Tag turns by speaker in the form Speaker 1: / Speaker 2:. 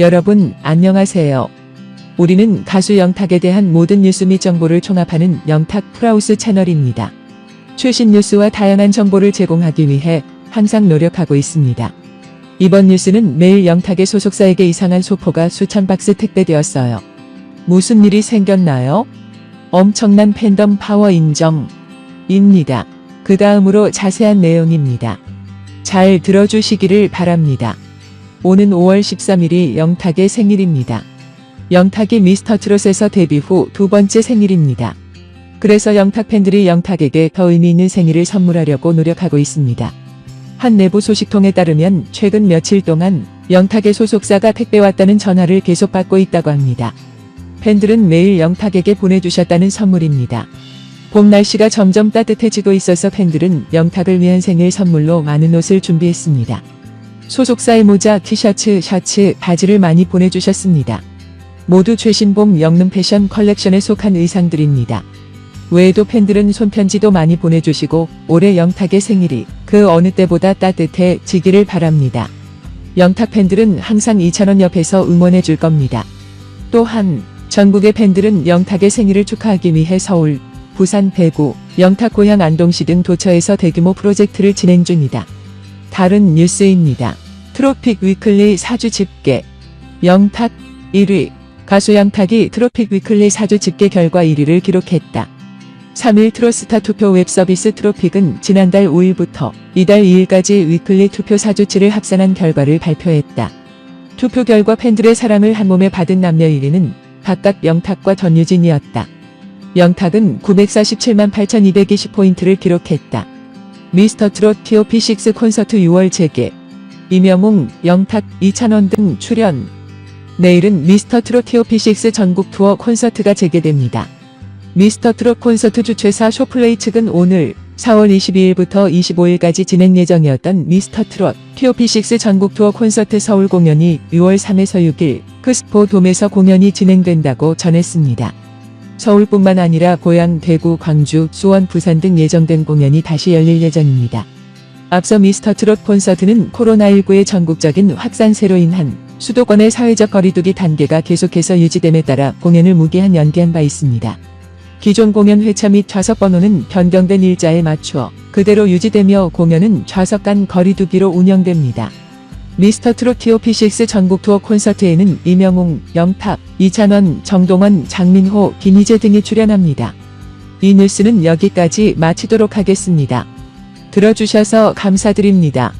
Speaker 1: 여러분, 안녕하세요. 우리는 가수 영탁에 대한 모든 뉴스 및 정보를 총합하는 영탁 프라우스 채널입니다. 최신 뉴스와 다양한 정보를 제공하기 위해 항상 노력하고 있습니다. 이번 뉴스는 매일 영탁의 소속사에게 이상한 소포가 수천 박스 택배되었어요. 무슨 일이 생겼나요? 엄청난 팬덤 파워 인정입니다. 그 다음으로 자세한 내용입니다. 잘 들어주시기를 바랍니다. 오는 5월 13일이 영탁의 생일입니다. 영탁이 미스터 트롯에서 데뷔 후 두 번째 생일입니다. 그래서 영탁 팬들이 영탁에게 더 의미 있는 생일을 선물하려고 노력하고 있습니다. 한 내부 소식통에 따르면 최근 며칠 동안 영탁의 소속사가 택배 왔다는 전화를 계속 받고 있다고 합니다. 팬들은 매일 영탁에게 보내주셨다는 선물입니다. 봄 날씨가 점점 따뜻해지고 있어서 팬들은 영탁을 위한 생일 선물로 많은 옷을 준비했습니다. 소속사의 모자, 티셔츠, 셔츠, 바지를 많이 보내주셨습니다. 모두 최신 봄 영능 패션 컬렉션에 속한 의상들입니다. 외에도 팬들은 손편지도 많이 보내주시고 올해 영탁의 생일이 그 어느 때보다 따뜻해지기를 바랍니다. 영탁 팬들은 항상 2,000원 옆에서 응원해 줄 겁니다. 또한 전국의 팬들은 영탁의 생일을 축하하기 위해 서울, 부산, 대구, 영탁 고향 안동시 등 도처에서 대규모 프로젝트를 진행 중이다. 다른 뉴스입니다. 트로픽 위클리 사주 집계 영탁 1위 가수 영탁이 트로픽 위클리 사주 집계 결과 1위를 기록했다. 3일 트로스타 투표 웹서비스 트로픽은 지난달 5일부터 이달 2일까지 위클리 투표 사주치를 합산한 결과를 발표했다. 투표 결과 팬들의 사랑을 한 몸에 받은 남녀 1위는 각각 영탁과 전유진이었다. 영탁은 947만 8220포인트를 기록했다. 미스터 트롯 TOP6 콘서트 6월 재개 이명웅, 영탁, 이찬원 등 출연 내일은 미스터 트롯 TOP6 전국 투어 콘서트가 재개됩니다. 미스터 트롯 콘서트 주최사 쇼플레이 측은 오늘 4월 22일부터 25일까지 진행 예정이었던 미스터 트롯 TOP6 전국 투어 콘서트 서울 공연이 6월 3에서 6일 크스포 돔에서 공연이 진행된다고 전했습니다. 서울뿐만 아니라 고향 대구, 광주, 수원, 부산 등 예정된 공연이 다시 열릴 예정입니다. 앞서 미스터 트롯 콘서트는 코로나19의 전국적인 확산세로 인한 수도권의 사회적 거리두기 단계가 계속해서 유지됨에 따라 공연을 무기한 연기한 바 있습니다. 기존 공연 회차 및 좌석 번호는 변경된 일자에 맞추어 그대로 유지되며 공연은 좌석 간 거리두기로 운영됩니다. 미스터 트롯 TOP6 전국 투어 콘서트에는 이명웅, 영탁, 이찬원, 정동원, 장민호, 김희재 등이 출연합니다. 이 뉴스는 여기까지 마치도록 하겠습니다. 들어주셔서 감사드립니다.